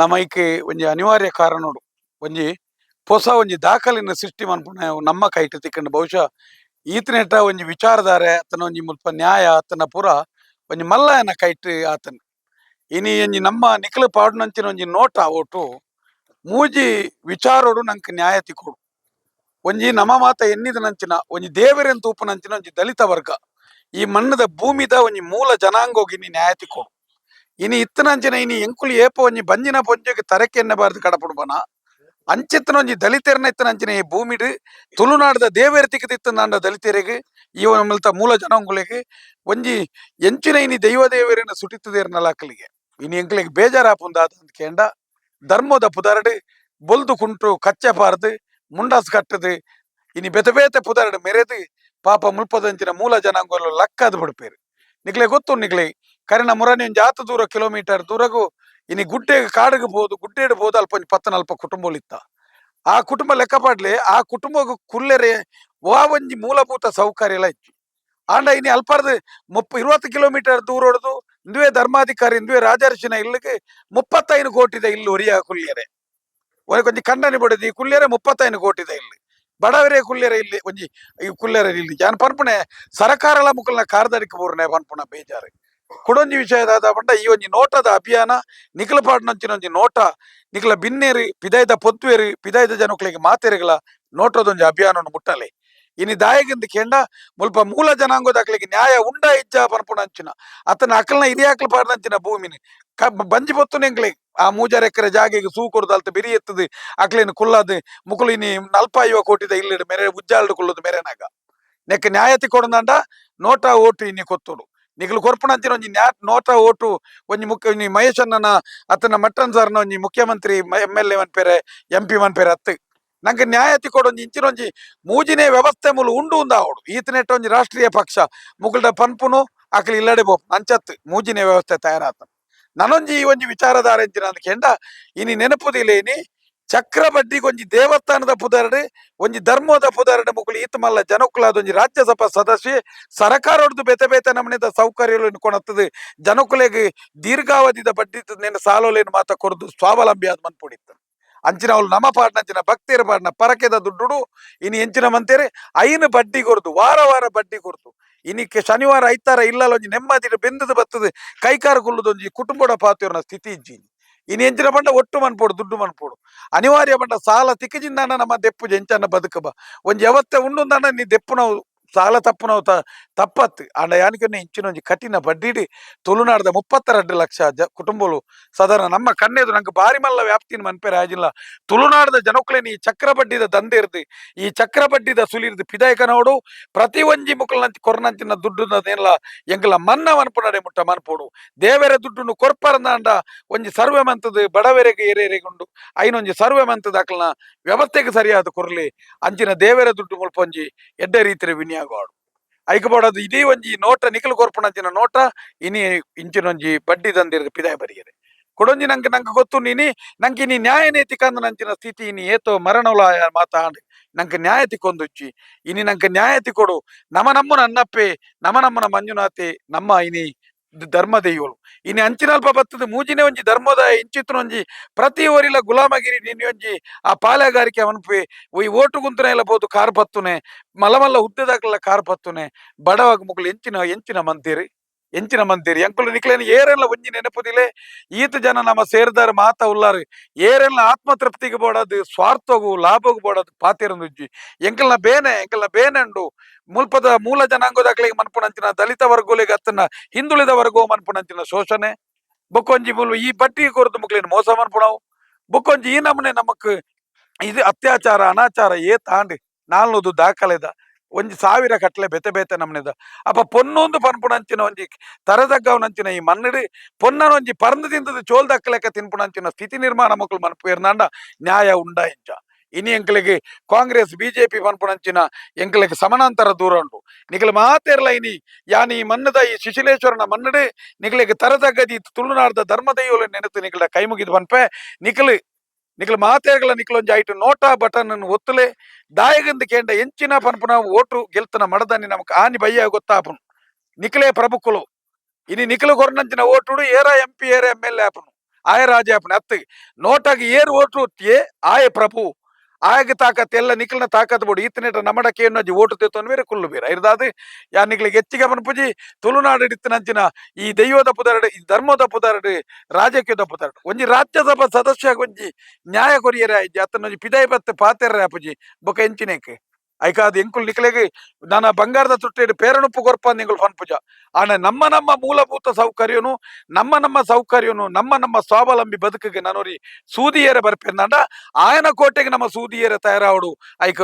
ನಮೈಕ್ ಒಂಜಿ ಅನಿವಾರ್ಯ ಕಾರಣ ಒಂಜಿ ಹೊಸ ಒಂಜಿ ದಾಖಲಿನ ಸೃಷ್ಟಿ ಮನ್ಪುನ ನಮ್ಮ ಕೈಟ್ ತಿಕ್ಕಂಡು. ಬಹುಶಃ ಈತನೆಟ ಒಂಜಿ ವಿಚಾರಧಾರೆ, ಆತನ ಒಂಜಿ ಮುಲ್ಪ ನ್ಯಾಯ, ಆತನ ಪೂರ ಒಂಜಿ ಮಲ್ಲಯನ ಕೈಟ್ ಆತನ. ಇನಿ ಒಂಜಿ ನಮ್ಮ ನಿಖಲ ಪಾಡ್ನಂಚಿನ ಒಂಜಿ ನೋಟ ಒಟ್ಟು ಮೂಜಿ ವಿಚಾರೋಡು ನಂಕ್ ನ್ಯಾಯ ತಿಕ್ಕೋಡು. ಒಂಜಿ ನಮ ಮಾತ ಎನ್ನಿದನಂಚಿನ ಒಂಜಿ ದೇವರೆನ್ ತೂಪನಂಚಿನ ಒಂಜಿ ದಲಿತ ವರ್ಗ ಈ ಮಣ್ಣದ ಭೂಮಿದ ಒಂಜಿ ಮೂಲ ಜನಾಂಗೋಗಿ ನ್ಯಾಯ ತಿಕ್ಕೊಡು. ಇನಿ ಇತ್ತನಂಚಿನ ಇನಿ ಎಂಕುಲು ಏಪ ಒಂಜಿ ಬಂಜಿನ ಪೊಂಜಗೆ ತರಕೆ ಎನ್ನಬಾರ್ದು ಕಡಪುಡು ಬನ ಅಂಚಿತ್ತನ ಒಂಜಿ ದಲಿತರನ ಇತ್ತನಂಚಿನ ಈ ಭೂಮಿಡ್ ತುಳುನಾಡದ ದೇವೇರ್ ತಿಕ್ಕದಿತ್ತಂದ ದಲಿತರಿಗೆ ಈ ಮಿಲ್ತ ಮೂಲ ಜನಾಂಗುಲೆಗ್ ಒಂಜಿ ಎಂಚಿನ ಇನಿ ದೈವ ದೇವರನ್ನ ಸುಟಿತ್ತದೇರ್ನಲ ಅಕ್ಕಲಿಗೆ ಇನಿ ಎಂಕ್ಲೆಗ್ ಬೇಜಾರಾಪುಂದಾದ ಅಂತ ಕೇಂಡ ಧರ್ಮದ ಪುದರಡ್ ಬೊಲ್ದು ಕುಂಟು ಕಚ್ಚೆ ಪಾರ್ದು ಮುಂಡಾಸ್ ಕಟ್ಟದು ಇನಿ ಬೆತೆ ಬೇತೆ ಪುದರಡ್ ಮೆರೆದು ಪಾಪ ಮುಲ್ಪದಂಚಿನ ಮೂಲ ಜನಾಂಗಗಳು ಲಕ್ಕದ್ ಬಿಡ್ಪೇರು ನಿಕ್ಲೆ ಗೊತ್ತು ನಿಕ್ಲೆ ಕರಿನ ಮುರನಿ ಜಾತ ದೂರ ಕಿಲೋಮೀಟರ್ ದೂರಗು ಇನಿ ಗುಡ್ಡೆ ಕಾಡಿಗೆ ಬೋದು ಗುಡ್ಡೆಡ್ ಬೋದು ಅಲ್ಪ ಪತ್ತನ ಅಲ್ಪ ಕುಟುಂಬಲಿತ್ತ ಆ ಕುಟುಂಬ ಲೆಕ್ಕಪಾಡ್ಲೆ ಆ ಕುಟುಂಬ ಕುಲ್ಲೆರೆ ಒಂಜಿ ಮೂಲಭೂತ ಸೌಕರ್ಯ ಎಲ್ಲ ಇತ್ತು. ಆಂಡ ಇನಿ ಅಲ್ಪಾರ್ದು ಮುಪ್ಪ, ಇರುವತ್ತು ಕಿಲೋಮೀಟರ್ ದೂರ ಹೊಡೆದು ಇಂದುವೆ ಧರ್ಮಾಧಿಕಾರಿ ಇಂದುವೆ ರಾಜರ್ಷಿನ ಇಲ್ಲಿಗೆ ಮುಪ್ಪತ್ತೈದು ಕೋಟಿದ ಇಲ್ಲಿ ಒರಿಯ ಕುಲ್ಯರೆ ಒಂಜಿ ಖಂಡನೆ ಬಡದಿ ಕುಲ್ಯರೆ ಮುಪ್ಪತ್ತೈದು ಕೋಟಿದ ಇಲ್ಲಿ. ಬಡವರೇ ಕುಲ್ಯರೆ ಇಲ್ಲಿ, ಒಂಜಿ ಈ ಕುಲ್ಯರೆ ಇಲ್ಲಿ. ಜಾನ್ ಪನ್ಪುಣೆ, ಸರಕಾರಲ ಮುಕ್ಕಲ್ನ ಕಾರ್ದಡಿಕೆ ಬೋರ್ನೆ ಪನ್ಪುಣ ಬೇಜಾರು. ಕುಡೊಂಜಿ ವಿಷಯದಾದ ಪಂಡ ಈ ಒಂಜಿ ನೋಟದ ಅಭಿಯಾನ, ನಿಖಲ ಪಾಡ್ನಂಚಿನ ಒಂಜಿ ನೋಟ, ನಿಖಲ ಬಿನ್ನೇರಿ, ಪಿದಾಯ್ದ ಪೊದ್ವೇರಿ ಪಿದಾಯ್ದ ಜನಗಳಿಗೆ ಮಾತೆರೆಗಳ ನೋಟದೊಂಜಿ ಅಭಿಯಾನ ಮುಟ್ಟಲೆ. ಇನಿ ದಾಯಗಿಂದ ಕೆಂಡ, ಮುಲ್ಪ ಮೂಲ ಜನಾಂಗದಾಕ್ಲಿಗೆ ನ್ಯಾಯ ಉಂಡ ಇಜ್ಜ ಪನ್ಪುಣ ಅತನ ಅಕಲ್ನ ಇರಿಯಾಕ್ಲ ಪಾಡ್ನಂಚಿನ ಭೂಮಿನಿ. ಕ, ಬಂಜಿ ಬೊತ್ತು ಎಂಕ್ಲೆ, ಆ ಮೂಜಾರ್ ಎಕರೆ ಜಾಗೆಗೆ ಸೂ ಕೊಡ್ದಲ್ತ ಬಿರಿ ಎತ್ತದು, ಅಕ್ಲೇನು ಕುಲ್ಲದು, ಮುಕುಲು ಇನಿ ನಲ್ಪ ಐವ ಕೋಟಿದ ಇಲ್ಲಿಡು ಮೆರೆ ಉಜ್ಜಾಲ್ಡು ಕುಲ್ಲದು ಮೆರೆನಾಗ. ನೆಕ್ಕ ನ್ಯಾಯತಿ ಕೊಡಂದಂಡ, ನೋಟ ಓಟು ಇನ್ನಿ ಕೊತ್ತುಡು. ನಿಗ್ಲು ಕೊರ್ಪುಣಂಚಿನ ಒಂಜಿ ನ್ಯಾಟ್ ನೋಟ ಓಟು ಒಂಜಿ ಮುಖ್ಯ ಒಂಜಿ ಮಹೇಶ್ ಅಣ್ಣನ ಅತನ ಮಟ್ಟನ್ ಸರ್ನ ಒಂಜಿ ಮುಖ್ಯಮಂತ್ರಿ ಎಂ ಎಲ್ ಎ ಮನ್ಪೇರೆ ಎಂ ಪಿ ಮನ್ಪೇರೆ ಅತ್ತು ನಂಗೆ ನ್ಯಾಯತಿ ಕೊಡೊಂಜಿ ಇಂಚಿನ ಒಂಜಿ ಮೂಜಿನೇ ವ್ಯವಸ್ಥೆ ಮುಲು ಉಂಡು ಉಂದ ಅವಡು ಈತನೆಟ್ಟ ಒಂಜಿ ರಾಷ್ಟ್ರೀಯ ಪಕ್ಷ. ಮುಗುಲ್ಡ ಪನ್ಪುನು, ಆಕಲಿ ಇಲ್ಲಡೆ ಬೋ ಅಂಚತ್ತು ಮೂಜಿನೇ ವ್ಯವಸ್ಥೆ ತಯಾರಾತ ನನೊಂಜಿ ಈ ಒಂಜಿ ವಿಚಾರಧಾರೆ ಎಂಚಿನ ಅಂದ್ಕೆಂಡ, ಇನಿ ನೆನಪುದಿಲೇನಿ ಚಕ್ರ ಬಡ್ಡಿಗೆ ಒಂಜಿ ದೇವಸ್ಥಾನದ ಪುದರ್ಡ್ ಒಂಜಿ ಧರ್ಮದ ಪುದರ್ಡ್ ಮುಗುಲು ಈತ ಮಲ್ಲ ಜನಕುಲಾದ ಒಂಜಿ ರಾಜ್ಯಸಭಾ ಸದಸ್ಯೆ ಸರಕಾರ ಹೊಡೆದು ಬೇತೆ ಬೇತೆ ನಮನೆದ ಸೌಕರ್ಯಗಳು ಕೊಣತ್ತದು. ಜನಕುಲೆಗೆ ದೀರ್ಘಾವಧಿದ ಬಡ್ಡಿ ನೆನ ಸಾಲೋಲೇನು ಮಾತ ಕೊರದು ಸ್ವಾವಲಂಬಿ ಆದ ಮನ್ಪುಡಿತ್ತು. ಅಂಚಿನ ಅವ್ಲು ನಮ ಪಾಡ್ನಂಚಿನ ಭಕ್ತಿಯರ ಪಾಡ್ನ ಪರಕೆದ ದುಡ್ಡು ಇನಿ ಎಂಚಿನ ಮಂತೇರಿ ಐನು ಬಡ್ಡಿ ಕೊರ್ದು ವಾರ ವಾರ ಬಡ್ಡಿ ಕೊರ್ದು ಇನ್ನಿಕ್ಕೆ ಶನಿವಾರ, ಐತಾರ ಇಲ್ಲಲ್ಲ ಒಂಜಿ ನೆಮ್ಮದಿ ಬೆಂದದ ಬತ್ತದೆ ಕೈಕಾರ ಕುಲ್ಲುದೊಂಜಿ ಕುಟುಂಬದ ಪಾತಿಯವ್ರನ್ನ ಸ್ಥಿತಿ ಇಜ್ಜಿನಿ. ಇನಿ ಎಂಚಿನ ಪಂಡ ಒಟ್ಟು ಮನ್ಪೋಡು ದುಡ್ಡು ಮನ್ಪೋಡು ಅನಿವಾರ್ಯ ಪಂಡ ಸಾಲ ತಿಕ್ಕಜಿಂದಾನ ನಮ್ಮ ದೆಪ್ಪು ಎಂಚನ್ನ ಬದುಕಬ ಒಂಜಿ ಯಾವತ್ತೆ ಉಂಡುಂದಾನ ನೀ ದೆಪ್ಪು ನಾವು ಸಾಲ ತಪ್ಪು ನಾವು ತಪ್ಪತ್ತು ಆಂಡ ಯಾನಿಕನ್ನ ಇಂಚಿನ ಕಠಿಣ ಬಡ್ಡಿಡಿ ತುಳುನಾಡದ ಮುಪ್ಪತ್ತೆರಡು ಲಕ್ಷ ಜ ಕುಟುಂಬಗಳು ಸಾಧಾರಣ ನಮ್ಮ ಕಣ್ಣೆದು ನಂಗೆ ಬಾರಿ ಮಲ್ಲ ವ್ಯಾಪ್ತಿನ ಮನ್ಪೇರೆ ಆಜಿಲ್ಲ ತುಳುನಾಡದ ಜನಕ್ಲೇನಿ ಈ ಚಕ್ರ ಬಡ್ಡಿದ ದಂಧೆ ಇರ್ದು. ಈ ಚಕ್ರ ಬಡ್ಡಿದ ಸುಲಿರ್ದು ಪಿದಾಯಕನೋಡು ಪ್ರತಿ ಒಂಜಿ ಕೊರನಂತಿನ ದುಡ್ಡು ದುಡ್ಡುನದೇನಲ್ಲ ಎಂಗಲ ಮನ್ನ ಮನ್ಪುನಡೆ ಮುಟ್ಟ ಮನ್ಪೋಡು. ದೇವರ ದುಡ್ಡುನು ಕೊರ್ಪರಂದಾಂಡ ಒಂಜಿ ಸರ್ವೆ ಮಂತದ ಬಡವರೆಗೆ ಏರೇರೆಗೊಂಡು ಐನೊಂಜಿ ಸರ್ವೆ ಮಂತದ ಅಕಲ್ನ ವ್ಯವಸ್ಥೆಗೆ ಸರಿಯಾದ ಕೊರಲಿ. ಅಂಚಿನ ದೇವರ ದುಡ್ಡು ಮುಲ್ಪ ಒಂಜಿ ಎಡ್ಡೆ ರೀತಿಯ ವಿನಿಯೋಗ ಆಡು ಐಕಬೋಡದು ಇಡೀ ಒಂಜಿ ನೋಟ ನಿಖಲ್ ಕೊರ್ಪುನಂಚಿನ ನೋಟ, ಇನಿ ಇಂಚಿನೊಂಜಿ ಬಡ್ಡಿ ದಂದಿರ್ಗ ಪಿದಾಯ ಬರಿಯರೆ ಕೊಡೊಂಜಿ ನಂಗೆ ನಂಗೆ ಗೊತ್ತು ನೀನಿ, ನಂಗೆ ಇನಿ ನ್ಯಾಯ ನೀತಿಕಂದು ನಂಚಿನ ಸ್ಥಿತಿ ಇನಿ ಏತೋ ಮರಣೋಲಾಯ ಮಾತಾಡಿ ನಂಗೆ ನ್ಯಾಯತಿ ತಿಕ್ಕೊಂದುಚ್ಚಿ ಇನಿ ನಂಗೆ ನ್ಯಾಯತಿ ಕೊಡು. ನಮ ನಮ್ಮನ ಅನ್ನಪ್ಪೆ ನಮ ನಮ್ಮನ ಮಂಜುನಾಥೆ, ನಮ್ಮ ಇನಿ ದ- ಧರ್ಮ ದೈವಳು ಇನಿ ಅಂಚಿನಲ್ಪ ಬತ್ತದ ಮೂಜಿನ ಒಂಜಿ ಧರ್ಮದ ಇಂಚಿತ್ರ ಒಂಜಿ ಪ್ರತಿ ಊರಿಲ ಗುಲಾಮಗಿರಿ ನಿನ್ನೆ ಒಂಜಿ ಆ ಪಾಲೆಗಾರಿಕೆ ಅವನಪಿ ಈ ಓಟು ಗುಂತನೆ ಎಲ್ಲ ಬೋದು ಕಾರ್ ಪತ್ತುನೆ ಮಲ್ಲ ಮಲ್ಲ ಕಾರ್ ಪತ್ತುನೆ ಬಡವಾಗ ಮುಗ್ಲು ಎಂಚಿನ ಎಂಚಿನ ಮಂದಿರಿ. ಎಂಚಿನ ಮಂದಿರಿ. ಎಂಕುಲು ನಿಕ್ಲೇನು ಏರೆಲ್ಲ ಒಂಜಿ ನೆನಪುದಿಲೆ? ಈತ ಜನ ನಮ್ಮ ಸೇರಿದಾರ ಮಾತ ಉಲ್ಲಾರು. ಏರೆಲ್ಲ ಆತ್ಮತೃಪ್ತಿಗೆ ಬೋಡದು, ಸ್ವಾರ್ಥಗೂ, ಲಾಭಗೂ ಬೋಡದು ಪಾತಿರಂದುಜ್ಜಿ ಎಂಕಲ್ನ ಬೇನೆ ಎಂಕಲ್ನ ಬೇನೆಂಡು. ಮುಲ್ಪದ ಮೂಲ ಜನಾಂಗದಾಗ್ಲಿಗೆ ಮನ್ಪುಣಂಚಿನ ದಲಿತ ವರ್ಗೋಲಿಗೆ ಅತ್ತನ ಹಿಂದುಳಿದ ವರ್ಗೋ ಮನ್ಪುಣಂಚಿನ ಶೋಷಣೆ. ಬೊಕ್ಕೊಂಜಿ ಮುಲ್, ಈ ಬಟ್ಟಿ ಕೊರದು ಮುಕ್ಲೇನು ಮೋಸ ಮನ್ಪುಣವು ಬೊಕ್ಕೊಂಜಿ ಈ ನಮನೆ ನಮಕ್, ಇದು ಅತ್ಯಾಚಾರ, ಅನಾಚಾರ ಏ ತಾಂಡಿ ನಾಲ್ನೂದು ದಾಖಲೆದ. ಒಂಜಿ ಸಾವಿರ ಕಟ್ಲೆ ಬೆತೆ ಬೆತೆ ನಮ್ಮನೆದ ಅಪ್ಪ ಪೊನ್ನೊಂದು ಪನ್ಪುಣಂಚಿನ ಒಂಜಿ ತರದಗ್ಗವನಂಚಿನ ಈ ಮನ್ನಡಿ, ಪೊನ್ನನ ಒಂಜಿ ಪರಂದು ತಿಂದದ ಚೋಲ್ ದಕ್ಕಲೆಕ್ಕ ತಿನ್ಪುಣಂಚಿನ ಸ್ಥಿತಿ ನಿರ್ಮಾಣ ಮಕ್ಕಳು ಮನ್ಪು, ಎರ್ನಾಂಡ ನ್ಯಾಯ ಉಂಡ ಇಂಚ. ಇನಿ ಎಂಕ್ಲಿಗೆ ಕಾಂಗ್ರೆಸ್, ಬಿಜೆಪಿ ಪನ್ಪುಣಂಚಿನ ಎಂಕ್ಲಿಗೆ ಸಮಾನಾಂತರ ದೂರ ಉಂಟು. ನಿಖಲ್ ಮಾತೆರ್ಲ ಇನಿ ಈ ಮನ್ನದ ಈ ಶಿಶಿಲೇಶ್ವರನ ಮನ್ನಡೆ ನಿಖಲಿಗೆ ತರದಗ್ಗದಿ ತುಳುನಾಡದ ಧರ್ಮದೈವಲು ನೆನೆತು ನಿಖಲ ಕೈ ಮುಗಿದು ಬನ್ಪೆ ನಿಖಲ್ ನಿಖಲ್ ಮಾತೆರ್ಗಳ ನಿಖಲೊಂಜಿ ಆಯ್ತು ನೋಟಾ ಬಟನ್ ಒತ್ತಲೆ, ದಾಯಗಂದ ಕೇಂಡ ಎಂಚಿನ ಪನ್ಪುನ ಓಟು ಗೆಲ್ತನ ಮಡದನಿ ನಮಕ್ ಆನಿ ಬಯ್ಯ ಗೊತ್ತಾಪನು. ನಿಖಲೇ ಪ್ರಭುಕುಲು. ಇನಿ ನಿಖಲು ಕೊರ್ನಂಚಿನ ಓಟುಡು ಏರ ಎಂಪಿ, ಏರ ಎಂ ಎಲ್ ಎ ಆಪುನು. ಆಯ ರಾಜಾಪನೆ ಅತ್ತ ನೋಟಾಗಿ ಏರು ಓಟು ಆಯ ಪ್ರಭು. ಆಯಗ ತಾಕತ್, ಎಲ್ಲ ನಿಖಲ್ನ ತಾಕತ್ ಬೋಡು. ಈತನೇಟ ನಮ್ಮಡಕ್ಕೆ ಓಟು ತೆತ್ತೊಂದು ಬೇರೆ ಕುಲ್ಲು ಬೇರೆ. ಇರ್ದಾದು ಯಾ ಎಚ್ಚಿಗೆ ಹೆಚ್ಚಿಗೆ ಪೂಜಿ ತುಳುನಾಡು ನಂಚಿನ ಈ ದೈವದ ಪುದಾರಡು, ಈ ಧರ್ಮದ ಪುದಾರಡು, ರಾಜಕೀಯದ ಪುದಾರಡು. ಒಂಜಿ ರಾಜ್ಯಸಭಾ ಸದಸ್ಯ ಒಂಜಿ ನ್ಯಾಯ ಕೊರಿಯರೆ ಆಯ್ತು. ಅತ್ತನ ಒಂಜಿ ಪಿದಾಯಿ ಬತ್ತೆ ಪಾತೆರ್ರೆ ಬೊಕ ಎಂಚಿನೇಕೆ? ಐಕಾದ ಎಂಕುಲ್ ನಿಕ್ಲೆಗೆ ನನ್ನ ಬಂಗಾರದ ತುಟ್ಟೆಡು ಪೇರಣುಪ್ಪು ಗೊರ್ಪ ಎಂಕುಲ್ ಫನ್ಪುಜ ಆನೆ ನಮ್ಮ ನಮ್ಮ ಮೂಲಭೂತ ಸೌಕರ್ಯನು, ನಮ್ಮ ನಮ್ಮ ಸೌಕರ್ಯನು, ನಮ್ಮ ನಮ್ಮ ಸ್ವಾವಲಂಬಿ ಬದುಕಿಗೆ ನನೋರಿ ಸೂದಿಯೇರೆ ಬರ್ಪೆಂದಂಡ ಆಯನ ಕೋಟೆಗೆ ನಮ್ಮ ಸೂದಿಯೇರೆ ತಯಾರಾವಡು. ಐಕ